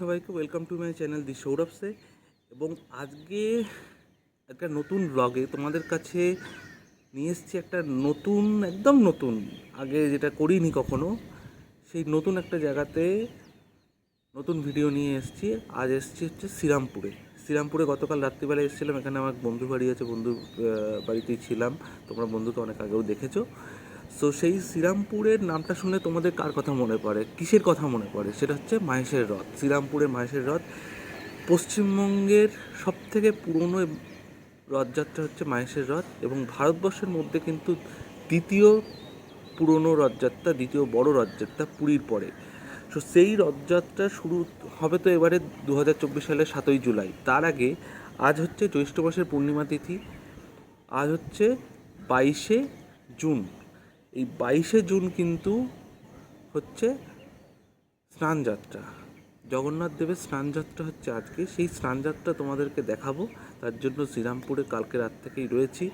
সবাইকে welcome to my channel the Sourav সে এবং আজকে একটা নতুন ব্লগে তোমাদের কাছে নিয়ে এসেছি একটা নতুন, একদম নতুন, আগে যেটা করিনি কখনো, সেই নতুন একটা জায়গাতে নতুন ভিডিও নিয়ে এসেছি। আজ এসেছি হচ্ছে শ্রীরামপুরে। শ্রীরামপুরে গতকাল রাত্রিবেলা এসেছিলাম, এখানে আমার বন্ধু বাড়ি আছে বন্ধু বাড়িতেই ছিলাম। তোমরা বন্ধুকে অনেক আগেও দেখেছ। সো সেই শ্রীরামপুরের নামটা শুনে তোমাদের কার কথা মনে পড়ে? কিসের কথা মনে পড়ে? সেটা হচ্ছে মাহেশের রথ। শ্রীরামপুরের মাহেশের রথ। পশ্চিমবঙ্গের সব থেকে পুরনো রথযাত্রা হচ্ছে মাহেশের রথ এবং ভারতবর্ষের মধ্যে কিন্তু দ্বিতীয় পুরনো রথযাত্রা, দ্বিতীয় বড় রথযাত্রা পুরীর পরে। সো সেই রথযাত্রা শুরু হবে তো এবারে দু হাজার চব্বিশ সালের সাতই জুলাই। তার আগে আজ হচ্ছে জ্যৈষ্ঠ মাসের পূর্ণিমা তিথি। আজ হচ্ছে বাইশে জুন। এই বাইশে জুন কিন্তু হচ্ছে স্নানযাত্রা। জগন্নাথ দেবের স্নানযাত্রা হচ্ছে আজকে। সেই স্নানযাত্রা তোমাদেরকে দেখাবো। তার জন্য শ্রীরামপুরে কালকে রাত থেকেই রয়েছি।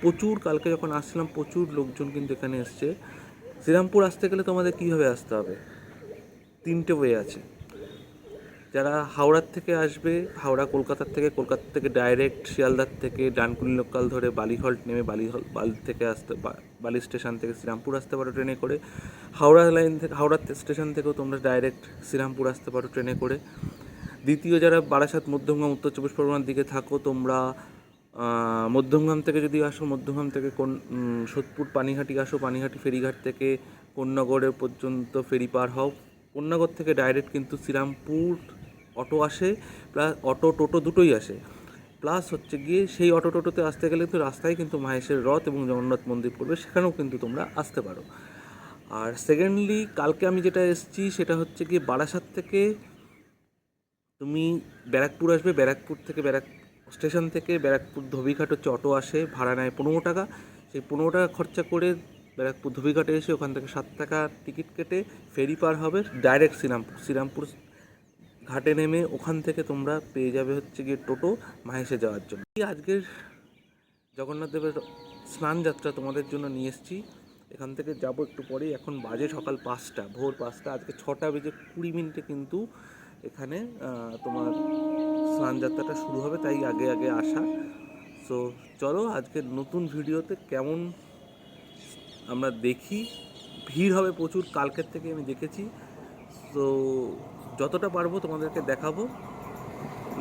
প্রচুর কালকে যখন আসছিলাম, প্রচুর লোকজন কিন্তু এখানে এসছে। শ্রীরামপুর আসতে গেলে তোমাদের কীভাবে আসতে হবে? তিনটে ওয়ে আছে। যারা হাওড়ার থেকে আসবে, হাওড়া কলকাতার থেকে, কলকাতা থেকে ডাইরেক্ট শিয়ালদার থেকে, ডানকুনি লোকাল ধরে বালিহল্ট নেমে বালিহল, বালি থেকে আসতে বালি স্টেশন থেকে শ্রীরামপুর আসতে পারো ট্রেনে করে। হাওড়া লাইন থেকে, হাওড়া স্টেশন থেকেও তোমরা ডাইরেক্ট শ্রীরামপুর আসতে পারো ট্রেনে করে। দ্বিতীয় যারা বারাসাত, মধ্যমগ্রাম, উত্তর চব্বিশ পরগনার দিকে থাকো, তোমরা মধ্যমগ্রাম থেকে যদি আসো, মধ্যমগ্রাম থেকে কোন সোদপুর, পানিহাটি আসো, পানিহাটি ফেরিঘাট থেকে কোন্নগরের পর্যন্ত ফেরি পার হও। কোন্নগর থেকে ডাইরেক্ট কিন্তু শ্রীরামপুর অটো আসে, প্লাস অটো, টোটো দুটোই আসে। প্লাস হচ্ছে গিয়ে সেই অটো, টোটোতে আসতে গেলে কিন্তু রাস্তায় কিন্তু মাহেশের রথ এবং জগন্নাথ মন্দির পড়বে, সেখানেও কিন্তু তোমরা আসতে পারো। আর সেকেন্ডলি কালকে আমি যেটা এসেছি সেটা হচ্ছে গিয়ে বারাসাত থেকে তুমি ব্যারাকপুর আসবে, ব্যারাকপুর থেকে ব্যারাক, স্টেশন থেকে ব্যারাকপুর ধোবিঘাট হচ্ছে অটো আসে, ভাড়া নেয় পনেরো টাকা। সেই পনেরো টাকা খরচা করে ব্যারাকপুর ধোবিঘাটে এসে ওখান থেকে সাত টাকা টিকিট কেটে ফেরি পার হবে ডাইরেক্ট শ্রীরামপুর শ্রীরামপুর ঘাটে নেমে ওখান থেকে তোমরা পেয়ে যাবে হচ্ছে গিয়ে টোটো মাহেশে যাওয়ার জন্য। আজকের জগন্নাথ দেবের স্নান যাত্রা তোমাদের জন্য নিয়ে এসেছি। এখান থেকে যাব একটু পরেই। এখন বাজে সকাল পাঁচটা, ভোর পাঁচটা, আজকে ছটা বেজে কুড়ি মিনিটে কিন্তু এখানে তোমার স্নান যাত্রাটা শুরু হবে, তাই আগে আগে আসা। সো চলো আজকের নতুন ভিডিওতে কেমন আমরা দেখি। ভিড় হবে প্রচুর, কালকের থেকে আমি দেখেছি। তো যতটা পারব তোমাদেরকে দেখাবো।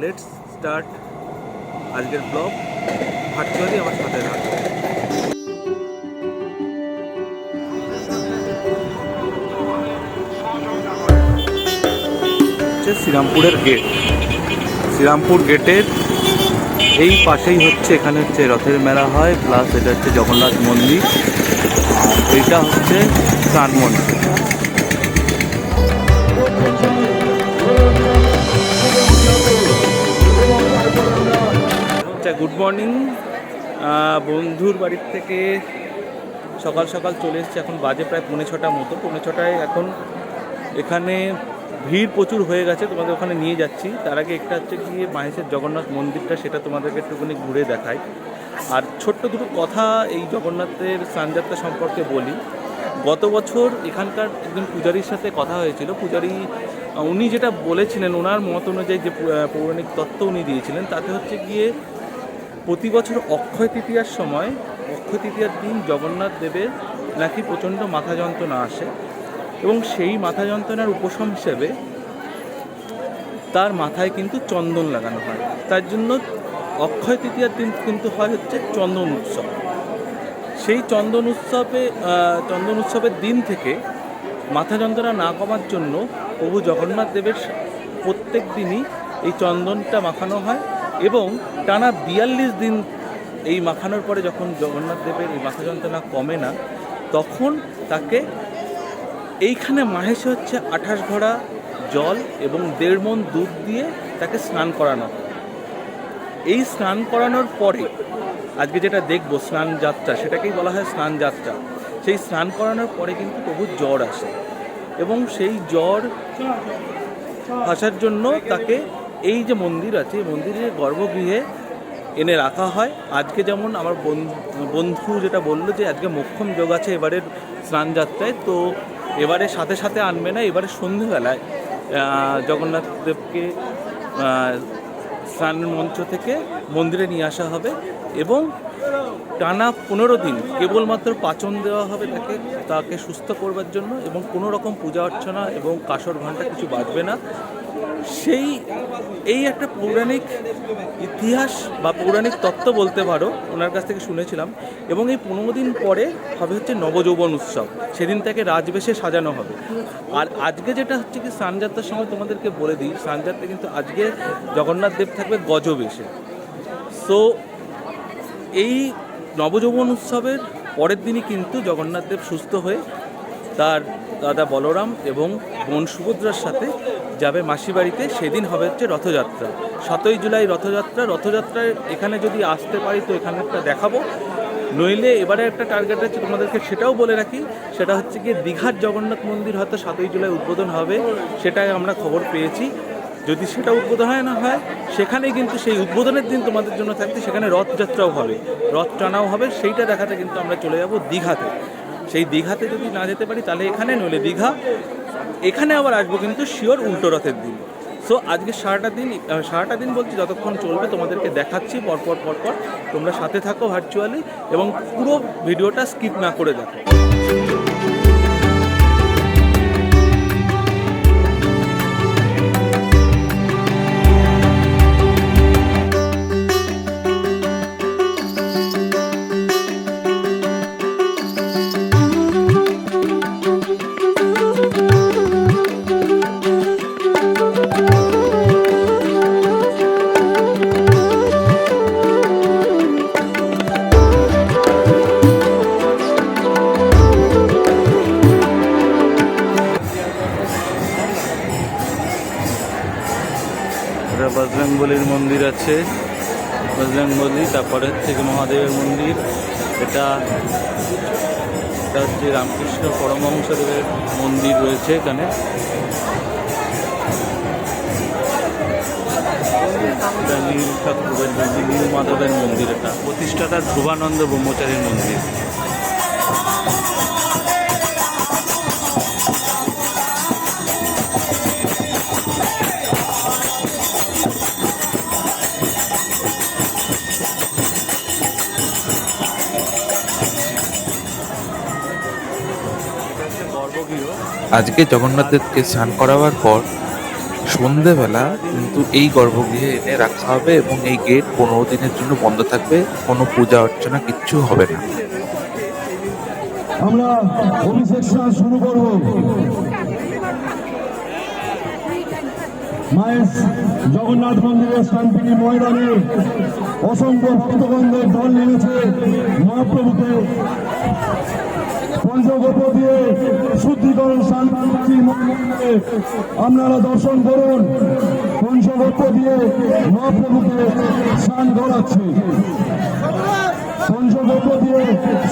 লেটস স্টার্ট আজকের ব্লগ ভার্চুয়ালি আমার সাথে থাকবে শ্রীরামপুরের গেট শ্রীরামপুর গেটের এই পাশেই হচ্ছে এখানে হচ্ছে রথের মেলা হয় প্লাস এটা হচ্ছে জগন্নাথ মন্দির। এইটা হচ্ছে স্নান মন্দির গুড মর্নিং। বন্ধুর বাড়ির থেকে সকাল সকাল চলে এসেছে। এখন বাজে প্রায় পৌনে ছটা মতো। পৌনে ছটায় এখন এখানে ভিড় প্রচুর হয়ে গেছে। তোমাদের ওখানে নিয়ে যাচ্ছি। তার আগে একটা হচ্ছে গিয়ে মাহেশের জগন্নাথ মন্দিরটা, সেটা তোমাদেরকে একটুখানি ঘুরে দেখাই। আর ছোট্ট দুটো কথা এই জগন্নাথের স্নানযাত্রা সম্পর্কে বলি। গত বছর এখানকার একজন পূজারীর সাথে কথা হয়েছিল। পূজারী, উনি যেটা বলেছিলেন, ওনার মত অনুযায়ী যে পৌরাণিক তত্ত্ব উনি দিয়েছিলেন, তাতে হচ্ছে গিয়ে প্রতি বছর অক্ষয় তৃতীয়ার সময় অক্ষয় তৃতীয়ার দিন জগন্নাথ দেবের নাকি প্রচণ্ড মাথা যন্ত্রণা আসে এবং সেই মাথা যন্ত্রণার উপশম হিসেবে তার মাথায় কিন্তু চন্দন লাগানো হয়। তার জন্য অক্ষয় তৃতীয়ার দিন কিন্তু হয় হচ্ছে চন্দন উৎসব। সেই চন্দন উৎসবে চন্দন উৎসবের দিন থেকে মাথা যন্ত্রণা না কমার জন্য প্রভু জগন্নাথ দেবের প্রত্যেক দিনই এই চন্দনটা মাখানো হয়। এবং টানা বিয়াল্লিশ দিন এই মাখানোর পরে যখন জগন্নাথ দেবের এই মাথা যন্ত্রণা কমে না তখন তাকে এইখানে মাহেশে হচ্ছে আঠাশ ঘোড়া জল এবং দেড় মন দুধ দিয়ে তাকে স্নান করানো। হয় এই স্নান করানোর পরে আজকে যেটা দেখব স্নান যাত্রা সেটাকেই বলা হয় স্নান যাত্রা। সেই স্নান করানোর পরে কিন্তু প্রভুর জ্বর আসে এবং সেই জ্বর আসার জন্য তাকে এই যে মন্দির আছে মন্দিরের গর্ভগৃহে এনে রাখা হয়। আজকে যেমন আমার বন্ধু- যেটা বলল যে আজকে মক্ষম যোগ আছে এবারের স্নানযাত্রায় তো এবারে সাথে সাথে আনবে না এবারে সন্ধেবেলায় জগন্নাথ দেবকে আহ, স্নানের মঞ্চ থেকে মন্দিরে নিয়ে আসা হবে এবং টানা পনেরো দিন কেবলমাত্র পাচন দেওয়া হবে তাকে তাকে সুস্থ করবার জন্য এবং কোনো রকম পূজা অর্চনা এবং কাসর ঘণ্টা কিছু বাজবে না। সেই, এই একটা পৌরাণিক ইতিহাস বা পৌরাণিক তত্ত্ব বলতে পারো, ওনার কাছ থেকে শুনেছিলাম। এবং এই পনেরো দিন পরে হবে হচ্ছে নবযৌবন উৎসব। সেদিন তাকে রাজবেশে সাজানো হবে। আর আজকে যেটা হচ্ছে কি সানযাত্রার সময় তোমাদেরকে বলে দিই সানযাত্রা কিন্তু আজকে জগন্নাথ দেব থাকবে গজবেশে। সো এই নবযৌবন উৎসবের পরের দিনই কিন্তু জগন্নাথ দেব সুস্থ হয়ে তার দাদা বলরাম এবং বোন সুভদ্রার সাথে যাবে মাসি বাড়িতে। সেদিন হবে হচ্ছে রথযাত্রা। সাতই জুলাই রথযাত্রা। রথযাত্রায় এখানে যদি আসতে পারি তো এখানে একটা দেখাবো। নইলে এবারে একটা টার্গেট আছে তোমাদেরকে সেটাও বলে রাখি। সেটা হচ্ছে গিয়ে দীঘার জগন্নাথ মন্দির হয়তো সাতই জুলাই উদ্বোধন হবে, সেটাই আমরা খবর পেয়েছি। যদি সেটা উদ্বোধন হয় না সেখানেই কিন্তু সেই উদ্বোধনের দিন তোমাদের জন্য থাকতে সেখানে রথযাত্রাও হবে। রথ টানাও হবে, সেইটা দেখাতে কিন্তু আমরা চলে যাব দীঘাতে। সেই দীঘাতে যদি না যেতে পারি, তাহলে এখানে নইলে দীঘা। এখানে আবার আসব কিন্তু শিওর উল্টো রথের দিন। সো আজকে সারাটা দিন সারাটা দিন বলছি, যতক্ষণ চলবে তোমাদেরকে দেখাচ্ছি, পরপর পরপর তোমরা সাথে থাকো ভার্চুয়ালি এবং পুরো ভিডিওটা স্কিপ না করে দেখো। তারপরে থেকে মহাদেবের মন্দির। এটা এটা হচ্ছে রামকৃষ্ণ পরমহংসদেবের মন্দির রয়েছে এখানে। নীল ঠাকুরের মন্দির নীল মাধবের মন্দির, এটা। প্রতিষ্ঠাতা ধ্রুবানন্দ ব্রহ্মচারীর মন্দির। আজকে জগন্নাথ দেবকে স্নান করাবার পর সন্ধেবেলা কিন্তু এই গর্ভগৃহে এনে রাখা হবে এবং এই গেট পনেরো দিনের জন্য বন্ধ থাকবে। কোনো পূজা অর্চনা কিচ্ছু হবে না। আমরা অভিষেক স্নান শুরু করব। মায়ের জগন্নাথ মন্দিরের শান্তিনী ময়দানে অসংখ্য ভক্তগণদের দল নেমেছে মহাপ্রভুকে পঞ্চগোপ দিয়ে শুদ্ধিকরণ শান্তি আপনারা দর্শন করুন। পঞ্চগোপ দিয়ে মহাপ্রভুকে স্নান করাচ্ছে। পঞ্চগোপ দিয়ে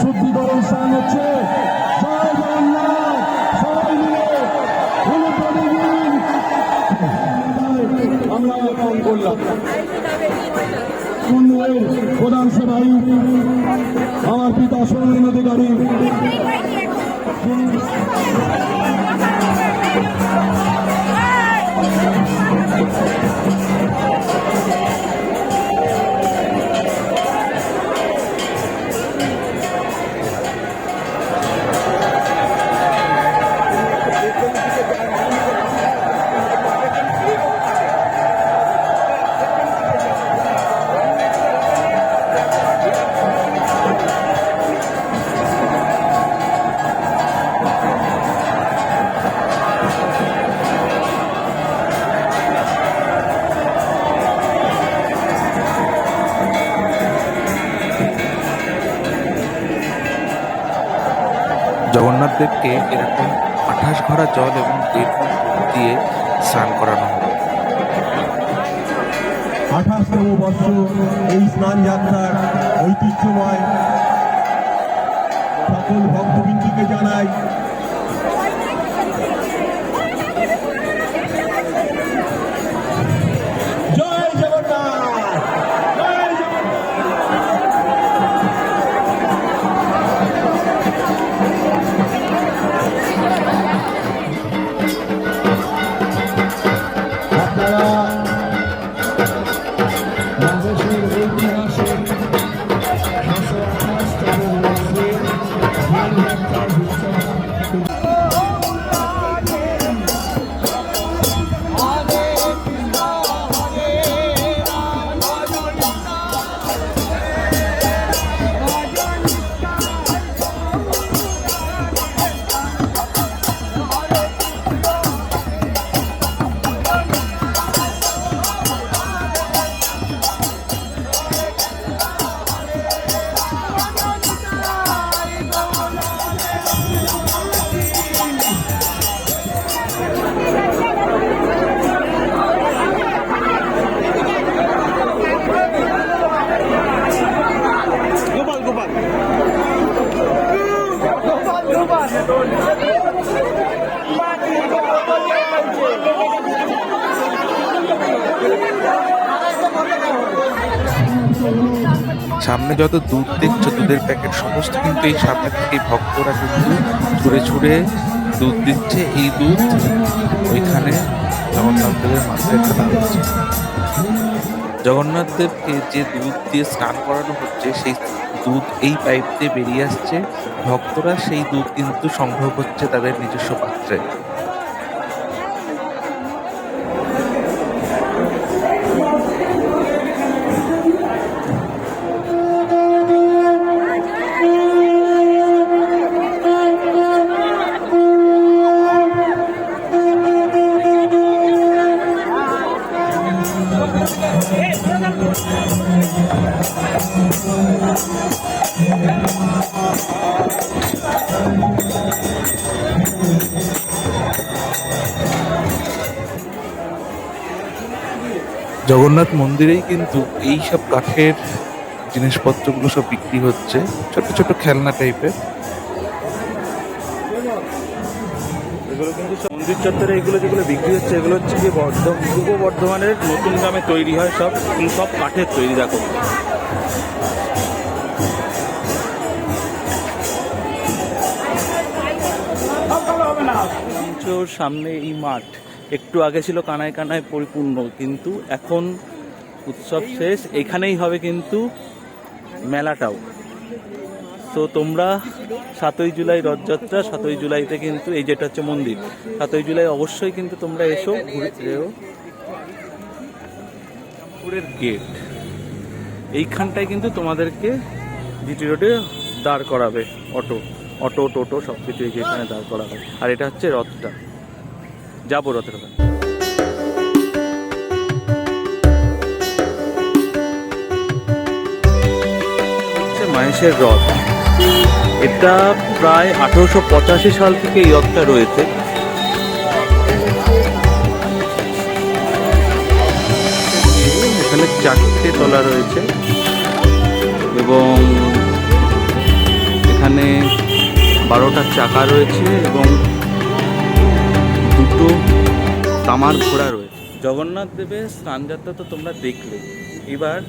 শুদ্ধিকরণ স্নান হচ্ছে। আমরা পালন করলাম। কুন্ডের প্রধান সেবাই আমার পিতা সোমেন অধিকারী জগন্নাথ দেবকে এরকম আঠাশ ঘরা জল এবং দেড় দিয়ে স্নান করানো হবে। আঠাশতম বর্ষ এই স্নান যাত্রার ঐতিহ্যময় সকল ভক্তবৃন্দকে জানাই সামনে যত দুধ দেখছ দুধের প্যাকেট সমস্ত কিন্তু এই সামনে থেকে ভক্তরা কিন্তু ছুঁড়ে ছুঁড়ে দুধ দিচ্ছে। এই দুধ ওইখানে জগন্নাথ দেবের মাথায় ঢালা হচ্ছে। জগন্নাথ দেবকে যে দুধ দিয়ে স্নান করানো হচ্ছে, সেই দুধ এই পাইপ দিয়ে বেরিয়ে আসছে। ভক্তরা সেই দুধ কিন্তু সংগ্রহ করছে তাদের নিজস্ব পাত্রে। জগন্নাথ মন্দিরেই কিন্তু এই সব কাঠের জিনিসপত্রগুলো সব বিক্রি হচ্ছে ছোট ছোট খেলনা টাইপের এগুলো কিন্তু মন্দির চত্বরে এগুলো যেগুলো বিক্রি হচ্ছে, এগুলো হচ্ছে যে বর্ধ পূর্ব বর্ধমানের নতুন গ্রামে তৈরি হয় সব সব কাঠের তৈরি, দেখো। সামনে এই মাঠ। একটু আগে ছিল কানায় কানায় পরিপূর্ণ, কিন্তু এখন উৎসব শেষ, এখানেই হবে কিন্তু মেলাটাও। তো তোমরা সাতই জুলাই রথযাত্রা, সাতই জুলাইতে কিন্তু এই যেটা হচ্ছে মন্দির, সাতই জুলাই অবশ্যই কিন্তু তোমরা এসো ঘুরে পুরের গেট, এইখানটায় কিন্তু তোমাদেরকে জিটি রোডে দাঁড় করাবে, অটো অটো, টোটো সব কিছু এই এখানে দাঁড় করাবে। আর এটা হচ্ছে রথটা। যাব রথের মাহেশের রথ। এটা প্রায় আঠারোশো পঁচাশি সাল থেকে এই রথটা রয়েছে। এখানে চারটে তলা রয়েছে এবং এখানে বারোটা চাকা রয়েছে এবং দুটো তামার ঘোড়া রয়েছে। জগন্নাথ দেবের স্নানযাত্রা তো তোমরা দেখলে। এবার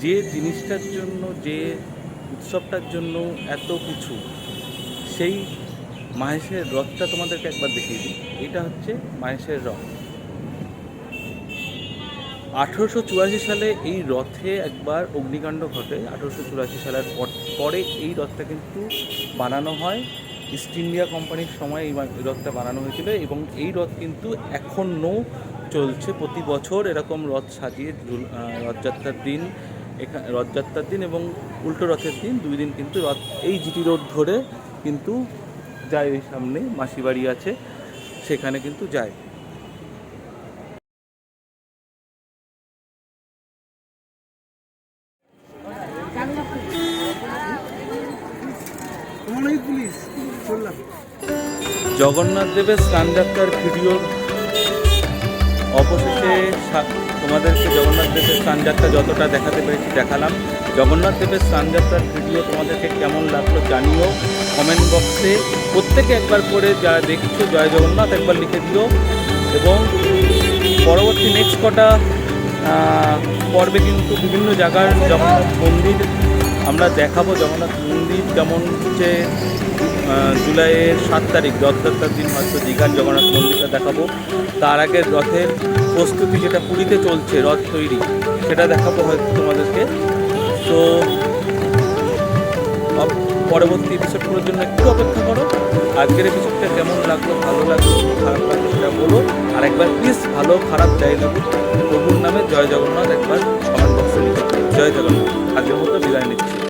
যে জিনিসটার জন্য, যে উৎসবটার জন্য এত কিছু, সেই মাহেশের রথটা তোমাদেরকে একবার দেখিয়ে দিই। এটা হচ্ছে মাহেশের রথ। আঠেরোশো চুরাশি সালে এই রথে একবার অগ্নিকাণ্ড ঘটে। আঠেরোশো চুরাশি সালের পর- পরে এই রথটা কিন্তু বানানো হয়। ইস্ট ইন্ডিয়া কোম্পানির সময় এই রথটা বানানো হয়েছিল এবং এই রথ কিন্তু এখনও চলছে প্রতি বছর। এরকম রথ সাজিয়ে রথযাত্রার দিন এখানে রথযাত্রার দিন এবং উল্টো রথের দিন, দুই দিন কিন্তু রথ এই জিটি রোড ধরে কিন্তু যায় ওই সামনে মাসি বাড়ি আছে, সেখানে কিন্তু যায়। জগন্নাথ দেবের স্নানযাত্রার ভিডিও অবশেষে তোমাদেরকে জগন্নাথ দেবের স্নানযাত্রা যতটা দেখাতে পেরেছি দেখালাম। জগন্নাথ দেবের স্নানযাত্রার ভিডিও তোমাদেরকে কেমন লাগল জানিও কমেন্ট বক্সে। প্রত্যেকে একবার করে যারা দেখছ জয় জগন্নাথ একবার লিখে দিও। এবং পরবর্তী নেক্সট কটা পর্বে কিন্তু বিভিন্ন জায়গার জগন্নাথ মন্দির আমরা দেখাবো। জগন্নাথ মন্দির যেমন হচ্ছে জুলাইয়ের সাত তারিখ, রথযাত্রার দিন হয়তো দীঘার জগন্নাথ মন্দিরটা দেখাবো। তার আগে রথের প্রস্তুতি যেটা পুরীতে চলছে, রথ তৈরি, সেটা দেখাবো হয়তো তোমাদেরকে। তো পরবর্তী এপিসোডগুলোর জন্য একটু অপেক্ষা করো। আজকের এপিসোডটা কেমন লাগল, ভালো লাগল, খারাপ লাগল সেটা বলো। আর একবার প্লিজ ভালো, খারাপ যাই লাগুক প্রভুর নামে জয় জগন্নাথ একবার কমেন্ট বক্সে জয় জগন্নাথ। আজকের মতো বিদায় নিচ্ছি।